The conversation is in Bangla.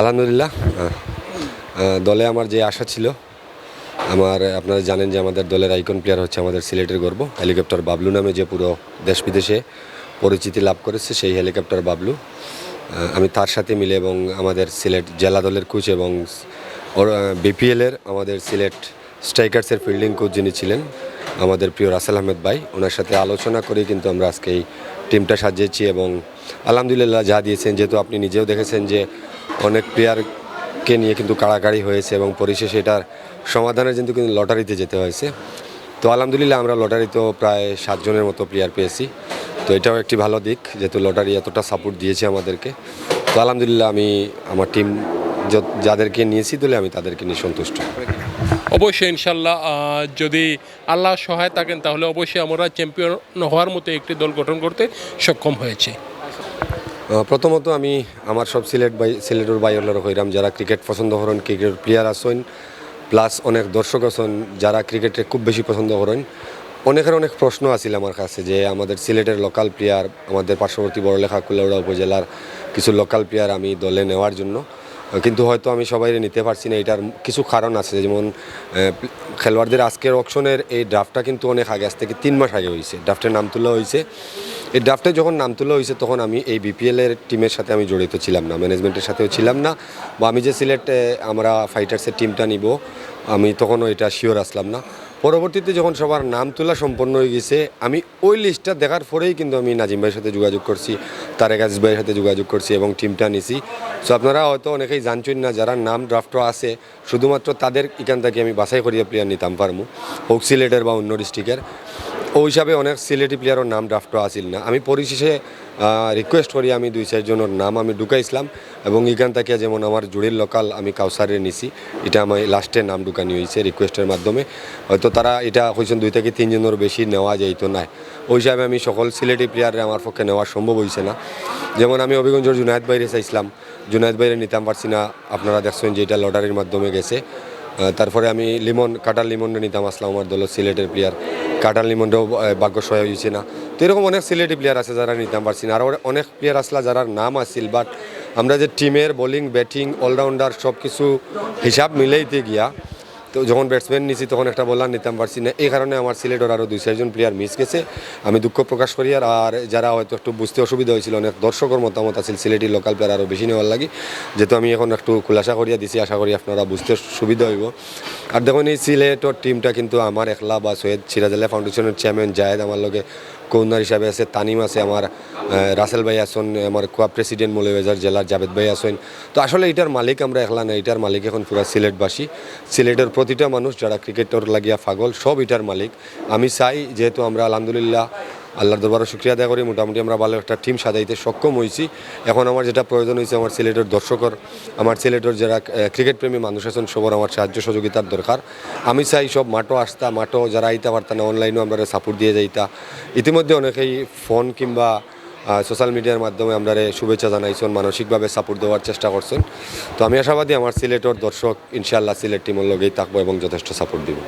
আলহামদুলিল্লাহ। দলে আমার যে আশা ছিল, আমার, আপনারা জানেন যে আমাদের দলের আইকন প্লেয়ার হচ্ছে আমাদের সিলেটের গর্ব হেলিকপ্টার বাবলু নামে যে পুরো দেশ বিদেশে পরিচিতি লাভ করেছে সেই হেলিকপ্টার বাবলু। আমি তার সাথে মিলে এবং আমাদের সিলেট জেলা দলের কোচ এবং বিপিএলের আমাদের সিলেট স্ট্রাইকার্সের ফিল্ডিং কোচ যিনি ছিলেন, আমাদের প্রিয় রাসেল আহমেদ ভাই, ওনার সাথে আলোচনা করে কিন্তু আমরা আজকে এই টিমটা সাজিয়েছি এবং আলহামদুলিল্লাহ যা দিয়েছেন, যেহেতু আপনি নিজেও দেখেছেন যে অনেক প্লেয়ারকে নিয়ে কিন্তু কাড়াকাড়ি হয়েছে এবং পরিশেষে এটার সমাধানের জন্য কিন্তু লটারিতে যেতে হয়েছে। তো আলহামদুলিল্লাহ আমরা লটারিতেও প্রায় সাতজনের মতো প্লেয়ার পেয়েছি। তো এটাও একটি ভালো দিক যেহেতু লটারি এতটা সাপোর্ট দিয়েছে আমাদেরকে। তো আলহামদুলিল্লাহ আমি আমার টিম যাদেরকে নিয়েছি দলে আমি তাদেরকে নিয়ে সন্তুষ্ট। অবশ্যই ইনশাল্লাহ যদি আল্লাহ সহায় থাকেন তাহলে অবশ্যই আমরা চ্যাম্পিয়ন হওয়ার মতো একটি দল গঠন করতে সক্ষম হয়েছি। প্রথমত আমি আমার সব সিলেট বাই সিলেটের বাইরের হইরাম, যারা ক্রিকেট পছন্দ করেন ক্রিকেট প্লেয়ার আসেন প্লাস অনেক দর্শক আছেন, যারা ক্রিকেটে খুব বেশি পছন্দ করেন অনেকের অনেক প্রশ্ন আছিল আমার কাছে যে আমাদের সিলেটের লোকাল প্লেয়ার আমাদের পার্শ্ববর্তী বড়লেখা কুলাউড়া উপজেলার কিছু লোকাল প্লেয়ার আমি দলে নেওয়ার জন্য। কিন্তু হয়তো আমি সবাই নিতে পারছি না, এটার কিছু কারণ আছে, যেমন খেলোয়াড়দের আজকের অকশনের এই ড্রাফটটা কিন্তু অনেক আগে, আজ থেকে তিন মাস আগে হয়েছে ড্রাফটের নাম তোলা হয়েছে। এই ড্রাফটে যখন নাম তোলা হয়েছে, তখন আমি এই বিপিএলের টিমের সাথে আমি জড়িত ছিলাম না ম্যানেজমেন্টের সাথেও ছিলাম না, বা আমি যে সিলেটে আমরা ফাইটার্সের টিমটা নিব, আমি তখনও এটা শিওর আসলাম না। পরবর্তীতে যখন সবার নাম তোলা সম্পন্ন হয়ে গেছে, আমি ওই লিস্টটা দেখার পরেই কিন্তু আমি নাজিম ভাইয়ের সাথে যোগাযোগ করছি, তারেক আজিজ ভাইয়ের সাথে যোগাযোগ করছি এবং টিমটা নিছি। সো আপনারা হয়তো অনেকেই জানছেন না, যারা নাম ড্রাফট আছে, শুধুমাত্র তাদের এখান থেকে আমি বাছাই করিয়া প্লেয়ার নিতাম পারমু হোক সিলেটের বা অন্য ডিস্ট্রিক্টের ওই হিসাবে অনেক সিলেটি প্লেয়ারের নাম ড্রাফট আসিল না। আমি পরিশেষে রিকোয়েস্ট করি আমি দুই চারজনের নাম আমি ঢুকাইছিলাম এবং এখান থেকে যেমন আমার জুড়ির লোকাল আমি কাউসারে নিছি, এটা আমার লাস্টে নাম ঢুকানি হয়েছে রিকোয়েস্টের মাধ্যমে। হয়তো তারা এটা হয়েছেন দুই থেকে তিনজনের বেশি নেওয়া যাইতো না। ওই হিসাবে আমি সকল সিলেটি প্লেয়ারে আমার পক্ষে নেওয়া সম্ভব হয়েছে না। যেমন আমি অভিগঞ্জর জুনায়দ বাইরে চাইছিলাম, জুনায়দ বাইরে নিতাম পারছি না, আপনারা দেখছেন যে এটা লটারির মাধ্যমে গেছে। তারপরে আমি লিমন, কাটার লিমনটা নিতাম, আসলাম আমার দল সিলেটের প্লেয়ার কাটার মন্ডেও ভাগ্য সহায় হয়েছে না। তো এরকম অনেক সিলেটি প্লেয়ার আছে যারা নিতাম পারছি না। আরও অনেক প্লেয়ার আসলে যারা নাম আসছিল বাট আমরা যে টিমের বোলিং ব্যাটিং অলরাউন্ডার সব কিছু হিসাব মিলাইতে গিয়া তো যখন ব্যাটসম্যান নিছি, তখন একটা বলার নিতাম পারছি না। এই কারণে আমার সিলেটের আরও দুই, চারজন প্লেয়ার মিস গেছে। আমি দুঃখ প্রকাশ করি, আর আর যারা হয়তো একটু বুঝতে অসুবিধা হয়েছিল, অনেক দর্শকের মতামত আছে, সিলেটি লোকাল প্লেয়ার আরও বেশি নেওয়ার লাগে। যেহেতু আমি এখন একটু খুলাসা করিয়া দিছি, আশা করি আপনারা বুঝতে সুবিধা হইব। আর দেখুন, এই সিলেটের টিমটা কিন্তু আমার একলা বা সৈয়দ সিরাজাল্লাহ ফাউন্ডেশনের চেয়ারম্যান জায়েদ আমার লগে কৌনার হিসাবে আছে, তানিম আছে, আমার রাসেল ভাই আসন আমার কোয়া প্রেসিডেন্ট মৌলভেজার জেলার জাভেদ ভাই আসন তো আসলে এটার মালিক আমরা এখলা না, এটার মালিক এখন পুরা সিলেটবাসী। সিলেটের প্রতিটা মানুষ, যারা ক্রিকেটর লাগিয়া ফাগল সব এটার মালিক। আমি চাই, যেহেতু আমরা, আলহামদুলিল্লাহ আল্লাহর দরবারও শুক্রিয়া আদায় করি। মোটামুটি আমরা ভালো একটা টিম সাজাইতে সক্ষম হয়েছি। এখন আমার যেটা প্রয়োজন হয়েছে আমার সিলেটের দর্শকর, আমার সিলেটের যারা ক্রিকেট প্রেমী মানুষ আছেন, সবার আমার সাহায্য সহযোগিতার দরকার। আমি চাই সব মাঠও আসতা, মাঠও যারা আইতা পারতা না অনলাইনেও আমরা সাপোর্ট দিয়ে যাইতা। ইতিমধ্যে অনেকেই ফোন কিংবা সোশ্যাল মিডিয়ার মাধ্যমে আমরা শুভেচ্ছা জানাইছেন, মানসিকভাবে সাপোর্ট দেওয়ার চেষ্টা করছেন। তো আমি আশাবাদী আমার সিলেটের দর্শক, ইনশাআল্লাহ সিলেট টিমের লগেই থাকব এবং যথেষ্ট সাপোর্ট দিব।